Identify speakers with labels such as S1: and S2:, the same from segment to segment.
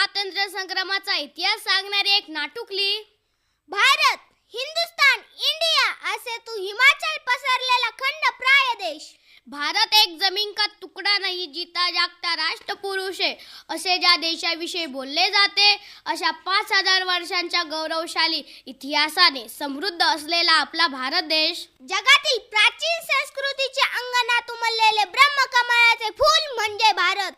S1: स्वातंत्र्य संग्रामाचा इतिहास सांगणारी एक नाटुकली.
S2: भारत हिंदुस्तान इंडिया असे तू हिमाचल पसरलेला खंड प्राय देश.
S1: भारत एक जमीन का तुकडा नाही जिता जागता राष्ट्रपुरुष आहे. असे ज्या देशाविषयी बोलले जाते अशा पाच हजार वर्षांच्या गौरवशाली इतिहासाने समृद्ध असलेला आपला भारत देश.
S2: जगातील प्राचीन संस्कृतीच्या अंगणात उमललेले ब्रह्मकमळाचे फूल म्हणजे भारत.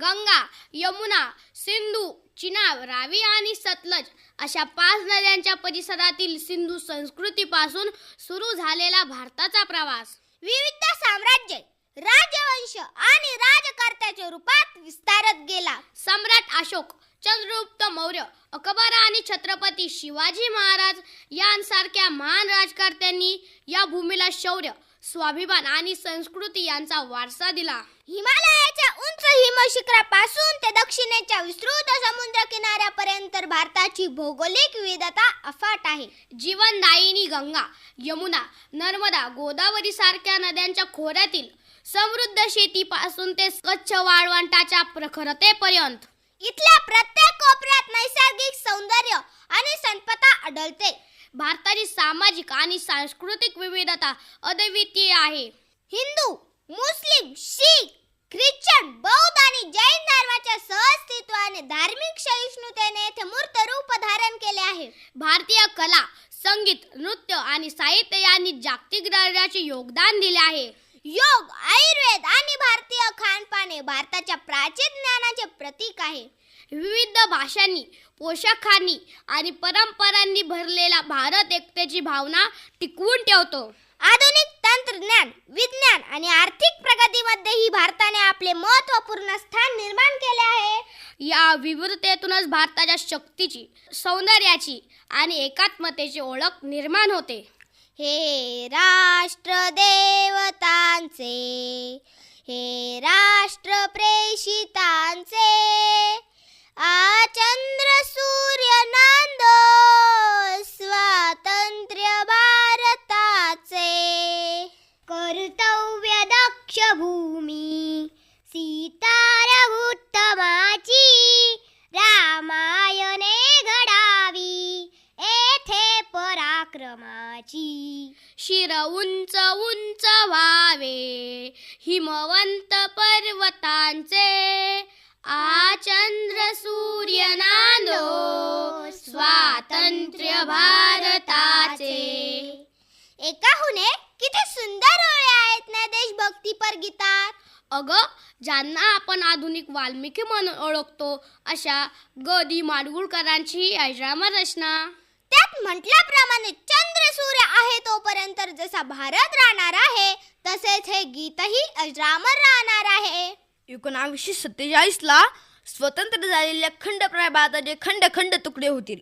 S1: गंगा यमुना सिंधू चिनाब रावी आणि सतलज अशा पाच नद्यांच्या परिसरातील सिंधू संस्कृतीपासून सुरू झालेला भारताचा प्रवास.
S2: विविध साम्राज्य राजवंश आणि राजकर्त्याच्या रूपात विस्तारत गेला.
S1: सम्राट अशोक चंद्रगुप्त मौर्य अकबर आणि छत्रपती शिवाजी महाराज यांसारख्या महान राजकर्त्यांनी या भूमीला शौर्य स्वाभिमान आणि संस्कृती यांचा वारसा दिला.
S2: हिमालयाच्या उंच हिमशिखरापासून ते दक्षिणेच्या विस्तृत समुद्र किनाऱ्यापर्यंत भारताची भौगोलिक विविधता अफाट आहे.
S1: जीवनदायिनी गंगा यमुना नर्मदा गोदावरी सारख्या नद्यांच्या खोऱ्यातील समृद्ध शेतीपासून ते स्वच्छ वाळवंटाच्या प्रखरतेपर्यंत.
S2: इथल्या प्रत्येक कोपऱ्यात नैसर्गिक सौंदर्य आणि संपदा आढळते.
S1: भारताची सामाजिक आणि सांस्कृतिक विविधता अद्वितीय आहे.
S2: हिंदू मुस्लिम शीख ख्रिश्चन बौद्ध आणि जैन धर्माच्या सहअस्तित्वाने धार्मिक सहिष्णुतेने येथे मूर्त रूप धारण केले आहे.
S1: भारतीय कला संगीत नृत्य आणि साहित्य यांनी जागतिक दर्जाचे योगदान दिले आहे.
S2: योग आयुर्वेद आणि भारतीय खानपान हे भारताच्या प्राचीन ज्ञानाचे प्रतीक आहे.
S1: विविध भाषांनी पोशाखांनी आणि परंपरांनी भरलेला भारत एकतेची भावना टिकवून ठेवतो.
S2: आधुनिक तंत्रज्ञान विज्ञान आणि आर्थिक प्रगतीमध्येही भारताने आपले महत्त्वपूर्ण स्थान निर्माण केले आहे.
S1: या विविधतेतूनच भारताच्या शक्तीची सौंदर्याची आणि एकात्मतेची ओळख निर्माण होते.
S2: हे राष्ट्र देवतांचे हे राष्ट्र प्रेषितांचे आ एकाहून एक किती सुंदर ओळी आहेत ना देशभक्तीपर गीतात
S1: अग ज्यांना आपण आधुनिक वाल्मिकी म्हणून ओळखतो अशा ग दी माडगुळकरांची अजरामर रचना.
S2: त्यात म्हटल्याप्रमाणे चंद्र सूर्य आहे तोपर्यंत जसा भारत राहणार आहे तसेच हे गीतही अजरामर राहणार आहे.
S3: एकोणावीसशे सत्तेचाळीसला स्वतंत्र झालेल्या खंडप्राय भारताचे खंड खंड तुकडे होतील.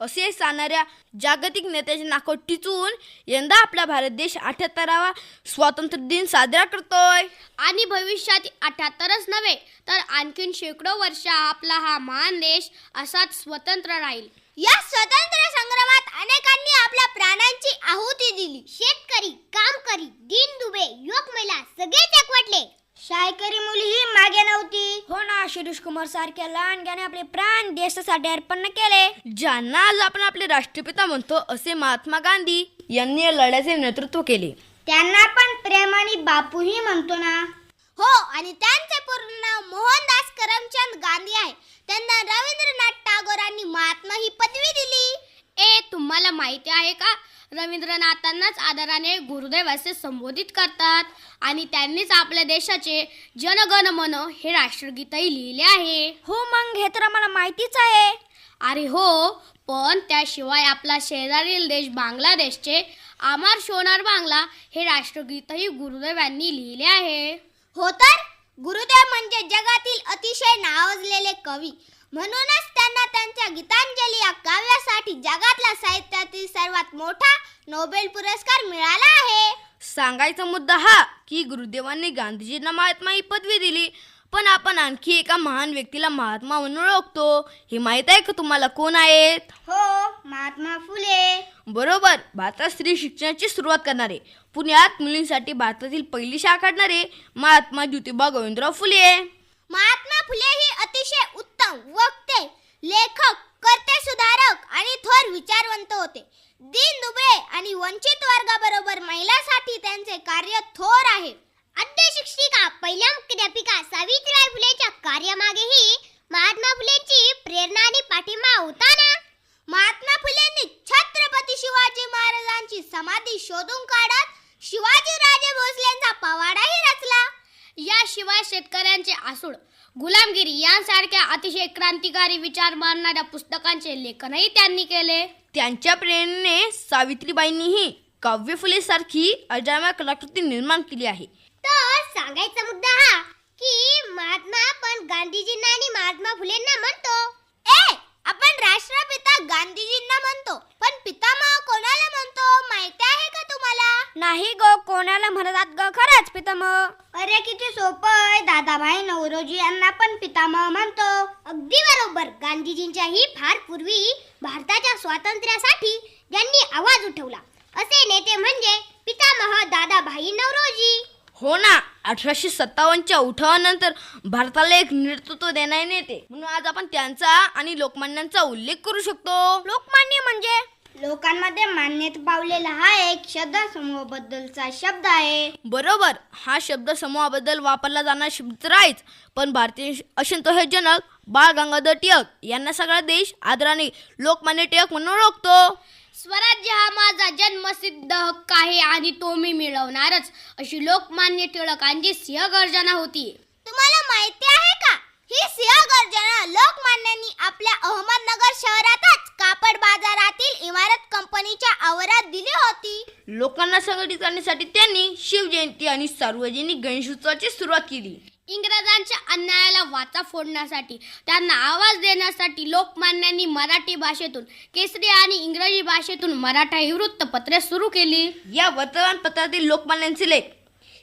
S3: असे सांगणाऱ्या जागतिक नेत्याचे नाकं टिचून यंदा आपला भारत देश अठ्याहत्तरावा स्वातंत्र्य दिन साजरा करतोय.
S1: आणि भविष्यात अठ्याहत्तरच नव्हे तर आणखीन शेकडो वर्ष आपला हा महान देश असाच स्वतंत्र राहील.
S2: या स्वतंत्र संग्रामात अनेकांनी आपल्या प्राणांची आहुती दिली. शेतकरी कामकरी दिन दुबे युवक महिला सगळेच एकवटले. शाळकरी मुलीही मागे नव्हती.
S3: हो ना शिरीष कुमार सारख्या लहानग्याने आपले प्राण देशासाठी अर्पण केले. ज्यांना आज आपण आपले राष्ट्रपिता म्हणतो असे महात्मा गांधी यांनी या लढ्याचे नेतृत्व केले.
S2: त्यांना आपण प्रेमाने बापूही म्हणतो ना. हो आणि त्यांचे पूर्ण नाव मोहनदास करमचंद गांधी आहे. त्यांना रवींद्रनाथ टागोरांनी महात्मा ही पदवी दिली.
S1: ए तुम्हाला माहिती आहे का? रवींद्रनाथांनाच आदराने गुरुदेव असे संबोधित करतात आणि त्यांनीच आपल्या देशाचे जनगण मन हे राष्ट्रगीतही लिहिले आहे.
S3: हो मग हे तर आम्हाला माहितीच आहे.
S1: अरे हो पण त्याशिवाय आपला शेजारील देश बांगलादेशचे आमार शोनार बांगला हे राष्ट्रगीतही गुरुदेव यांनी लिहिले आहे.
S2: हो तर? गुरुदेव म्हणजे जगातील अतिशय नावाजलेले कवी. म्हणूनच त्यांना त्यांच्या गीतांजली या काव्यासाठी जगातला साहित्यातील सर्वात मोठा नोबेल पुरस्कार मिळाला आहे.
S3: सांगायचा मुद्दा हा की गुरुदेवांनी गांधीजींना महात्मा ही पदवी दिली पण आपण आणखी एका महान व्यक्तीला महात्मा म्हणून ओळखतो. हे माहीत आहे का तुम्हाला कोण आहेत?
S2: हो महात्मा फुले.
S3: बरोबर भारतात स्त्री शिक्षणाची सुरुवात करणारे पुण्यात मुलींसाठी भारतातील पहिली शाळा काढणारे महात्मा ज्योतिबा गोविंदराव फुले.
S2: महात्मा फुले ही अतिशय उत्तम वक्ते लेखक कर्ते सुधारक आणि थोर विचारवंत होते. दीन दुबळे आणि वंचित वर्गाबरोबर महिलांसाठी त्यांचे कार्य थोर आहे. अद्य शिक्षिका पहिल्या मुख्याध्यापिका सावित्रीबाई फुलेच्या कार्यामागेही महात्मा फुलेंची प्रेरणा आणि पाठिंबा होता ना? महात्मा फुलेंनी छत्रपती शिवाजी महाराजांची समाधी शोधून काढत
S1: शेतकऱ्यांचे आसूड. गुलामगिरी यांसारख्या अतिशय क्रांतिकारी विचार मांडणाऱ्या पुस्तकांचे लेखनही त्यांनी केले.
S3: त्यांच्या प्रेरणेने सावित्रीबाईंनीही काव्य फुले सारखी अजाम्य कलाकृती निर्माण केली आहे.
S2: तर सांगायचा मुद्दा हा की महात्मा आपण गांधीजींना आणि महात्मा फुलेंना म्हणतो. ए आपण राष्ट्रपिता गांधीजींना म्हणतो पण पितामह कोणाला म्हणतो माहिती आहे का तुम्हाला नाही ग कोणाला म्हणतात ग? खरंच पितामह. अरे किती सोपं आहे. दादाभाई नवरोजी यांना पण पितामह म्हणतो. अगदी बरोबर. गांधीजींच्याही फार पूर्वी भारताच्या स्वातंत्र्यासाठी ज्यांनी आवाज उठवला. असे नेते म्हणजे पितामह दादाभाई नवरोजी.
S3: हो ना अठराशे सत्तावन्नच्या उठावानंतर भारताला एक नेतृत्व देणारे नेते. म्हणून आज आपण त्यांचा आणि लोकमान्यांचा उल्लेख करू शकतो.
S2: लोकमान्य म्हणजे? लोकांमध्ये मान्यता पावलेला हा एक शब्द समूह बद्दलचा शब्द आहे.
S3: बरोबर हा शब्द समूहाबद्दल वापरला जाणारा शब्द तर आहेच. पण भारतीय असंतोष जनक बाळ गंगाधर टिळक यांना सगळा देश आदराने लोकमान्य टिळक म्हणून ओळखतो.
S1: स्वराज्य हा माझा जन्मसिद्ध हक्क आहे आणि तो मी मिळवणारच अशी लोकमान्य टिळकांची सिंहगर्जना होती.
S2: तुम्हाला माहिती आहे का? ही सिंह गर्जना लोकमान्यांनी आपल्या अहमदनगर शहरातच कापड बाजारातील इमारत कंपनीच्या आवारात दिली होती.
S3: लोकांना संघटित करण्यासाठी त्यांनी शिवजयंती आणि सार्वजनिक गणेशोत्सवाची सुरुवात केली.
S1: इंग्रजांच्या अन्यायाला वाचा फोडण्यासाठी त्यांना आवाज देण्यासाठी लोकमान्यांनी मराठी भाषेतून केसरी आणि इंग्रजी भाषेतून मराठा ही वृत्तपत्रे सुरू केली.
S3: या वर्तमानपत्रातील लोकमान्यांचे लेख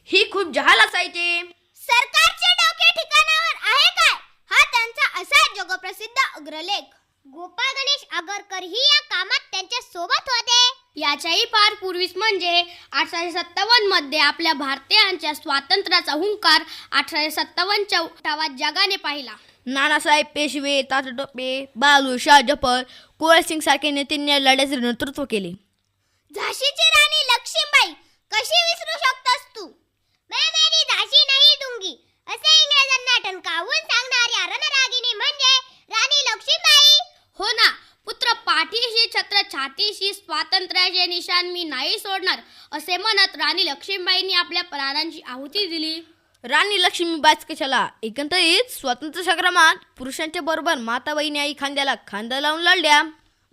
S3: ही खूप जहाल असायचे
S2: सरकारचे डोके ठिकाणावर आहे काय? हा त्यांचा असा जगप्रसिद्ध अग्रलेख. गोपाळ गणेश आगरकर ही या कामात त्यांच्यासोबत होते.
S1: याच्याही फार पूर्वीच म्हणजे अठराशे सत्तावन्नमध्ये आपल्या भारतीयांच्या स्वातंत्र्याचा हुंकार अठराशे सत्तावन्नच्या उठावात जगाने पाहिला.
S3: नानासाहेब पेशवे तात्या टोपे बालू शाह जफर कुंवरसिंग सारखे नेत्यांनी या लढ्याचे नेतृत्व केले.
S2: झाशीची राणी लक्ष्मीबाई कशी विसरू शकतोस तू मैं मेरी झाशी नाही दूंगी असे इंग्रजांना टणकावून सांगणाऱ्या रणरागिणी म्हणजे राणी लक्ष्मीबाई
S1: हो ना पुत्र पाठीशी छत्र छातीशी हे निशान मी नाही सोडणार असे म्हणत राणी लक्ष्मीबाईंनी आपल्या प्राणांची आहुती दिली.
S3: राणी लक्ष्मीबाईच कशाला एकंदरीत स्वातंत्र्य संग्रामात पुरुषांच्या बरोबर माताबाईने आई खांद्याला खांदा लावून लढल्या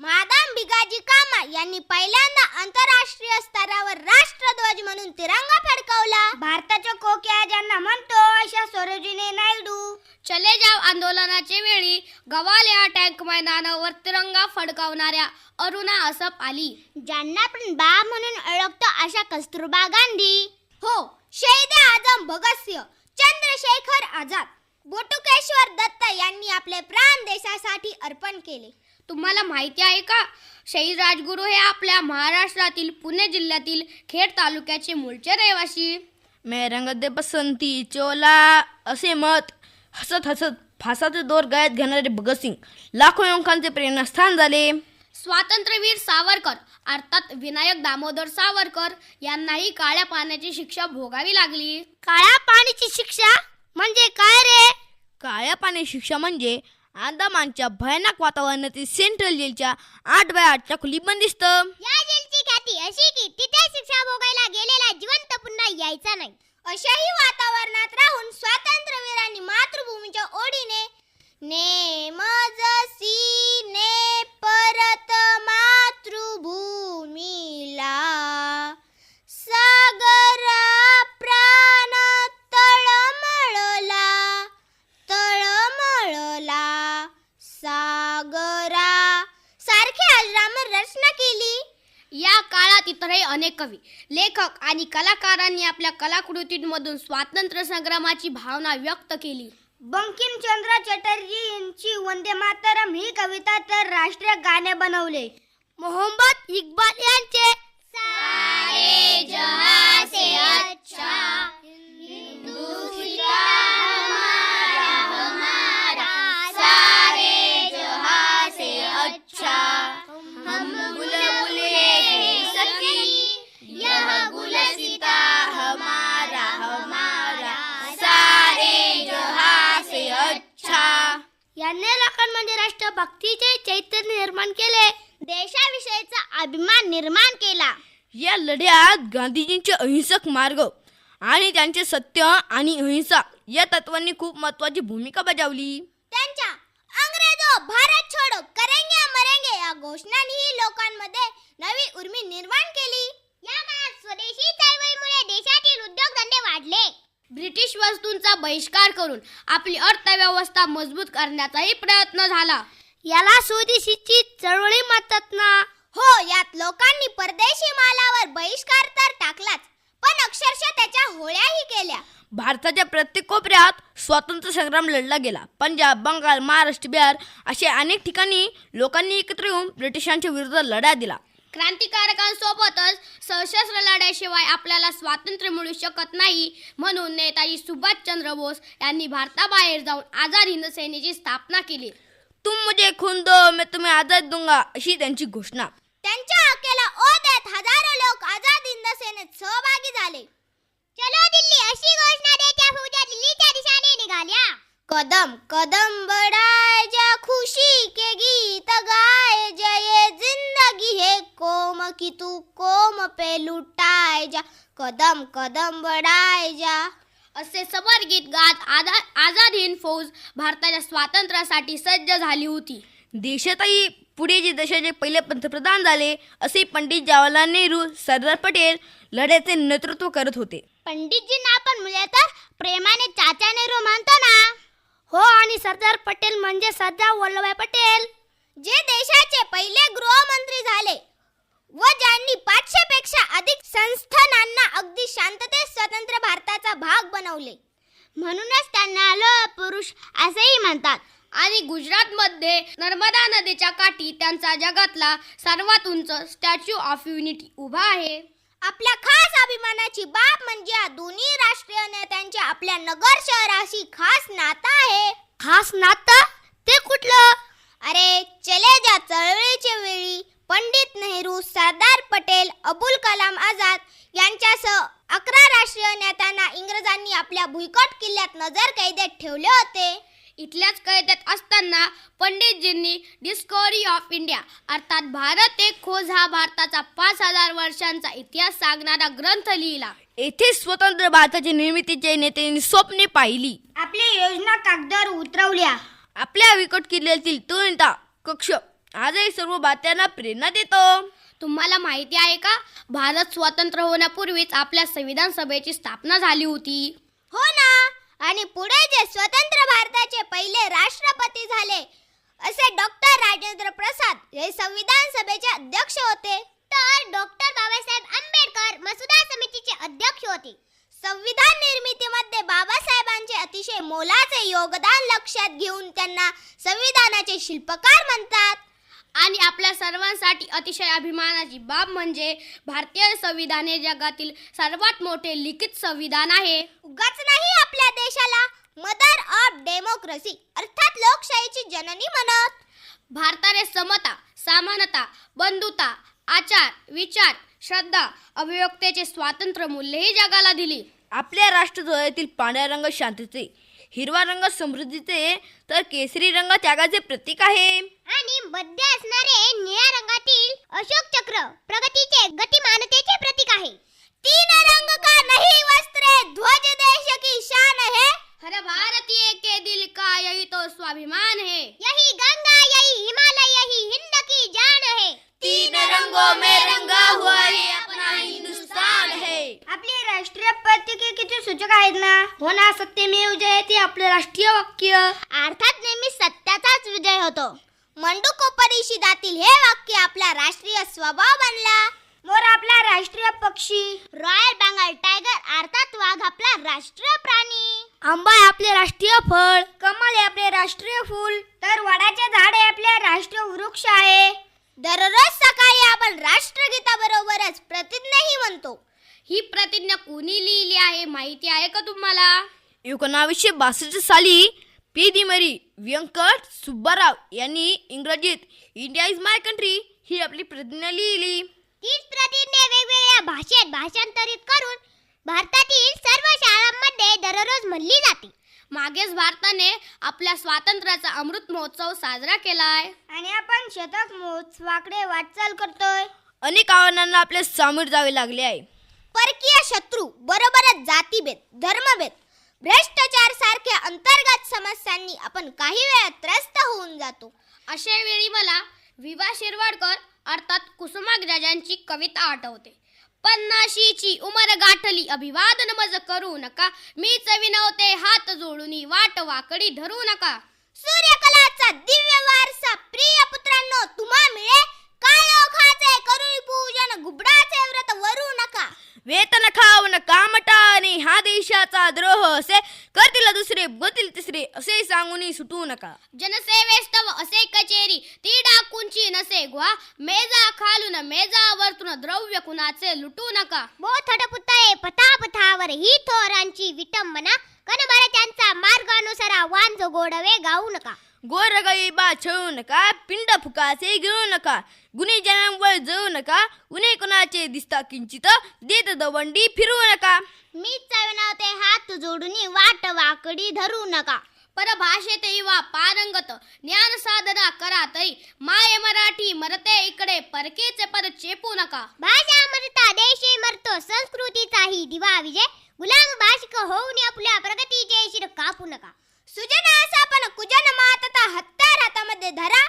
S2: मादाम भिगाजी कामा यांनी पहिल्यांदा आंतरराष्ट्रीय स्तरावर राष्ट्रध्वज म्हणून तिरंगा फडकवला. भारताच्या कोक्या ज्यांना म्हणतो अशा सरोजिनी नायडू.
S1: चले जाव आंदोलनाच्या वेळी गवाल्या टँक मैदानावर तिरंगा फडकावणाऱ्या अरुणा असप आली.
S2: ज्यांना आपण बा म्हणून ओळखतो अशा कस्तुरबा गांधी. हो शहीद आझम भगतसिंह चंद्रशेखर आझाद बोटुकेश्वर दत्त यांनी आपले प्राण देशासाठी अर्पण केले.
S1: तुम्हाला माहिती आहे का? शहीद राजगुरू हे आपल्या महाराष्ट्रातील पुणे जिल्ह्यातील खेड तालुक्याचे मूळचे रहिवासी.
S3: मैं रंग दे बसंती चोला असे मत हसत हसत फासाचे दोर गळ्यात घेणारे भगतसिंग लाखो युवकांचे प्रेरणास्थान झाले.
S1: स्वातंत्र्यवीर सावरकर अर्थात विनायक दामोदर सावरकर यांनाही काळ्या पाण्याची शिक्षा भोगावी लागली.
S2: काळ्या पाण्याची शिक्षा म्हणजे काय रे?
S3: काळ्या पाणी शिक्षा म्हणजे अंदमानच्या भयानक वातावरणातील सेंट्रल जेलच्या आठ बाय आठच्या खोली बंदिस्त
S2: या जेलची ख्याती अशी की तिथे शिक्षा भोगायला गेलेला जिवंत पुन्हा यायचा नाही. अशाही वातावरणात राहून स्वातंत्र्यवीरांनी मातृभूमीच्या ओढीने नेमजसी ने परत मातृभूमीला सागरा
S1: अनेक कवी लेखक आणि कलाकारांनी आपल्या कलाकृतींमधून स्वातंत्र्य संग्रामाची भावना व्यक्त केली.
S2: बंकिमचंद्र चटर्जी यांची वंदे मातरम ही कविता तर राष्ट्रीय गाणे बनवले.
S1: मोहम्मद इक्बाल यांचे
S2: सारे जहां से
S1: म्हणजे राष्ट्रभक्तीचे चैतन्य निर्माण केले.
S2: देशाविषयीचा अभिमान निर्माण केला.
S3: या लढ्यात गांधीजींचे अहिंसक मार्ग आणि त्यांचे सत्य आणि अहिंसा या तत्वांनी खूप महत्वाची भूमिका बजावली.
S2: त्यांच्या अंग्रेजो भारत छोडो करेंगे या मरेंगे या घोषणांनीही लोकांमध्ये नवी उर्मी निर्माण केली.
S1: ब्रिटिश वस्तूंचा बहिष्कार करून आपली अर्थव्यवस्था मजबूत करण्याचाही प्रयत्न झाला. याला स्वदेशीची चळवळी म्हणतात ना.
S2: हो यात लोकांनी परदेशी मालावर बहिष्कार तर टाकलाच पण अक्षरशः त्याच्या होळ्याही केल्या.
S3: भारताच्या प्रत्येक कोपऱ्यात स्वातंत्र्य संग्राम लढला गेला पंजाब बंगाल महाराष्ट्र बिहार अशा अनेक ठिकाणी लोकांनी एकत्र येऊन ब्रिटिशांच्या विरुद्ध लढा दिला.
S1: क्रांतिकारकांसोबतच सशस्त्र लढ्याशिवाय आपल्याला स्वातंत्र्य मिळू शकत नाही म्हणून नेताजी सुभाषचंद्र बोस यांनी भारताबाहेर जाऊन आझाद हिंद सेनेची स्थापना केली.
S3: तुम मुझे खून दो मैं तुम्हें आजाद दूंगा अशी त्यांची घोषणा.
S2: त्यांच्या हक्याला ओ देत हजारो लोक आझाद हिंद सेनेत सहभागी झाले. चलो दिल्ली अशी घोषणा देत्या फौजा दिल्लीच्या दिशेने निघाल्या. कदम कदम बढ़ाए जा खुशी के गीत गाए जा ये जिंदगी है कोम की तू कोम पे लुटाए जा। कदम कदम बढ़ाए जा।
S1: असे सबर गीत गात आझा आझाद हिंद फौज भारताच्या स्वातंत्र्यासाठी सज्ज झाली होती.
S3: देशातही पुढे जे देशाचे पहिले पंतप्रधान झाले असे पंडित जवाहरलाल नेहरू सरदार पटेल लढ्याचे नेतृत्व करत होते.
S2: पंडितजींना आपण मुले तर प्रेमाने चाचा नेहरू म्हणतो ना
S1: हो आणि सरदार पटेल म्हणजे सरदार वल्लभभाई पटेल.
S2: जे देशाचे पहिले गृहमंत्री झाले व ज्यांनी पाचशे पेक्षा अधिक संस्थानांना अगदी शांततेत स्वतंत्र भारताचा भाग बनवले. म्हणूनच त्यांना लोह पुरुष असेही म्हणतात.
S1: आणि गुजरातमध्ये नर्मदा नदीच्या काठी त्यांचा जगातला सर्वात उंच स्टॅच्यू ऑफ युनिटी उभा आहे.
S2: आपल्या खास अभिमानाची बाब म्हणजे या दोन्ही राष्ट्रीय नेत्यांच्या आपल्या नगर शहराशी खास नातं आहे.
S1: खास नातं? ते कुठलं?
S2: अरे चले जा चळवळीच्या वेळी. पंडित नेहरू सरदार पटेल अबुल कलाम आझाद यांच्यासह अकरा राष्ट्रीय नेत्यांना इंग्रजांनी आपल्या भुईकोट किल्ल्यात नजर कैदेत ठेवले होते.
S1: इथल्याच कैद्यात असताना पंडितजींनी डिस्कवरी ऑफ इंडिया अर्थात भारत एक खोज हा भारताचा पाच हजार वर्षांचा इतिहास सांगणारा ग्रंथ लिहिला.
S3: येथे स्वतंत्र भारताच्या निर्मितीचे नेत्यांनी स्वप्ने पाहिली.
S2: आपल्या योजना कागदावर उतरवल्या.
S3: आपल्या विकट किल्ल्यातील तो नेता कक्ष आजही सर्व भारतीयांना प्रेरणा देतो.
S1: तुम्हाला माहिती आहे का? भारत स्वतंत्र होण्यापूर्वीच आपल्या संविधान सभेची स्थापना झाली होती.
S2: हो ना. आणि पुढे जे स्वतंत्र भारताचे पहिले राष्ट्रपती झाले असे डॉक्टर राजेंद्र प्रसाद हे संविधान सभेचे अध्यक्ष होते. तर डॉक्टर बाबासाहेब आंबेडकर मसुदा समितीचे अध्यक्ष होते. संविधान निर्मितीमध्ये बाबासाहेबांचे अतिशय मोलाचे योगदान लक्षात घेऊन त्यांना संविधानाचे शिल्पकार म्हणतात.
S1: आणि आपल्या सर्वांसाठी अतिशय अभिमानाची बाब म्हणजे भारतीय संविधान हे जगातील सर्वात मोठे लिखित संविधान आहे.
S2: उगाच नाही आपल्या देशाला. मदर ऑफ डेमोक्रेसी अर्थात लोकशाहीची जननी म्हणत.
S1: भारताने समता समानता बंधुता आचार विचार श्रद्धा अभिव्यक्तीचे स्वातंत्र्य मूल्यही जगाला दिली.
S3: आपल्या राष्ट्रध्वजातील पांढरा रंग शांततेचे हिरवा रंग समृद्धीचे तर केसरी रंग त्यागाचे प्रतीक आहे.
S2: आणि मध्य असणारे निळ्या रंगातील अशोक चक्र प्रगतीचे गतिमानतेचे प्रतीक आहे. तीन रंग का नाही वस्त्रे ध्वज दे की शान है
S1: हर भारतीय के दिल का यही तो स्वाभिमान है
S2: यही गंगा यही हिमालय यही हिंद की जान है
S3: तीन रंगों में रंगा हुआ ये अपना हिंदुस्तान है
S2: आपले राष्ट्रीय पत्रिके किती सूचक आहेत ना
S1: हो ना सत्यमेव जयते आपलं राष्ट्रीय वाक्य?
S2: अर्थात नेहमी सत्याचाच विजय होतो. मंडूकोपनिषदातील हे वाक्य आपला राष्ट्रीय स्वभाव बनला. मोर आपला राष्ट्रीय पक्षी. रॉयल बेंगॉल टायगर अर्थात वाघ आपला राष्ट्रीय प्राणी.
S1: आंबा आपले राष्ट्रीय फळ
S2: कमल हे आपले राष्ट्रीय फूल तर वडाचे झाड हे आपले राष्ट्रीय वृक्ष आहे. दररोज सकाळी आपण राष्ट्रगीताबरोबरच प्रतिज्ञाही म्हणतो
S1: ही प्रतिज्ञा कोणी लिहिली आहे माहिती आहे का तुम्हाला?
S3: एकोणावीसशे बासष्ट साली पी दिमरी व्यंकट सुब्बाराव यांनी इंग्रजीत इंडिया इज माय कंट्री ही आपली प्रतिज्ञा लिहिली.
S2: तीच प्रतिज्ञा वेगवेगळ्या भाषेत भाषांतरित करून भारतातील सर्व शाळांमध्ये दररोज म्हणली जाते.
S1: मागेच भारताने आपल्या स्वातंत्र्याचा अमृत महोत्सव साजरा केलाय.
S2: आणि आपण शतक महोत्सवाकडे वाटचाल करतोय.
S3: अनेक आव्हानांना आपले सामोरे जावे लागले आहे.
S2: शत्रू बरोबरच जातीभेद धर्मभेद भ्रष्टाचार सारख्या अंतर्गत समस्यांनी आपण काही वेळा त्रस्त होऊन जातो.
S1: अशा वेळी मला विवा शिरवाडकर अर्थात कुसुमाग्रजांची कविता आठवते. पन्नाशीची उमर गाठली अभिवादन मज करू नका. मीच विनवते हात जोडून वाट वाकडी धरू नका.
S2: सूर्यकलाचा दिव्य वारसा प्रिय पुत्रांनो तुम्हा मिळे काय ओखाचे करू पूजन गुबडाचे व्रत वरू नका.
S3: वेतन खाऊन कामटाने हा देशाचा द्रोह असे करतील दुसरे बतील तिसरे असे सांगून सुटू नका.
S1: जनसेवेस्तव असे कचेरी ती डाकूंची नसे गुहा. मेजा खालून मेजा वरतून द्रव्य कुणाचे लुटू नका.
S2: बोथड पुतळे पथापथावर ही थोरांची विटंबना. कनबळ त्यांचा मार्ग अनुसरा वांज गोडवे गाऊ नका.
S3: गोरगाई बा छळू नका पिंड फुकाचे गिळू नका. गुन्हे जनांवर जळू नका उन्हे कुणाचे दिसता किंचित देत दवंडी फिरवू नका.
S2: मी चवनावते हात जोडून वाट वाकडी धरू नका.
S1: परभाषेत वा पारंगत ज्ञान साधना करा तरी. माय मराठी मरते इकडे परकेचे पर चेपू नका.
S2: भाषा मरता देशे मरतो संस्कृतीचाही दिवा विजय. गुलाम भाषिक होऊन आपल्या प्रगतीचे शिर कापू नका. सुजन असा पण कुजन मातता हत्यार हातामध्ये धरा.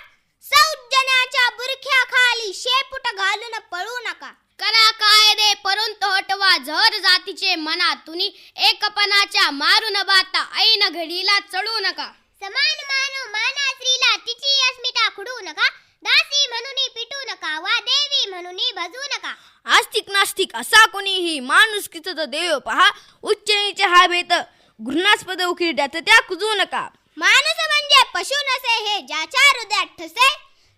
S2: सौजन्याच्या बुरख्याखाली शेपूट घालून पळू नका.
S1: करा कायदे परंतु हटवा झर जातीचे मनातून एकपणाच्या मारून बाता ऐन घडीला चढू नका.
S2: समान मानव माना स्त्रीला तिची अस्मिता खुडू नका. दासी म्हणून पिटू नका वा देवी म्हणून भजू नका.
S3: आस्तिक नास्तिक असा कोणीही माणुसकीचा तो देव पहा. उच्च नीच हा भेद घृणास्पद उकिरड्यात त्या कुजू नका.
S2: माणूस म्हणजे पशु नसे हे ज्याच्या हृदयात ठसे.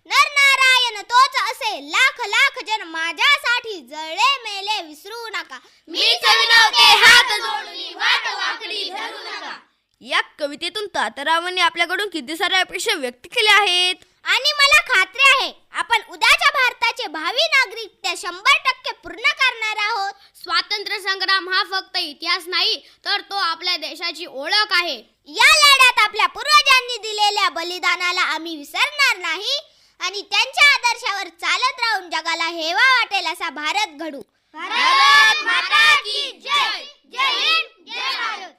S2: नर नारायण तोच असे लाख लाख जन माझ्यासाठी जळले मेले विसरू नका.
S1: मी चविनवते हात जोडून वाट वाकडी धरू नका.
S3: या कवितेतून तातरावांनी आपल्याकडून किती साऱ्या अपेक्षा व्यक्त केल्या आहेत?
S2: आणि मला खात्री आहे आपण उद्याच्या भारताचे भावी नागरिक त्या शंभर टक्के पूर्ण करणार आहोत.
S1: स्वातंत्र्य संग्राम हा फक्त इतिहास नाही तर तो आपल्या देशाची ओळख आहे.
S2: या लढ्यात आपल्या पूर्वजांनी दिलेल्या बलिदानाला आम्ही विसरणार नाही आणि त्यांच्या आदर्शावर चालत राहून जगाला हेवा वाटेल असा भारत घडू.
S1: भारत माता की जय! जय हिंद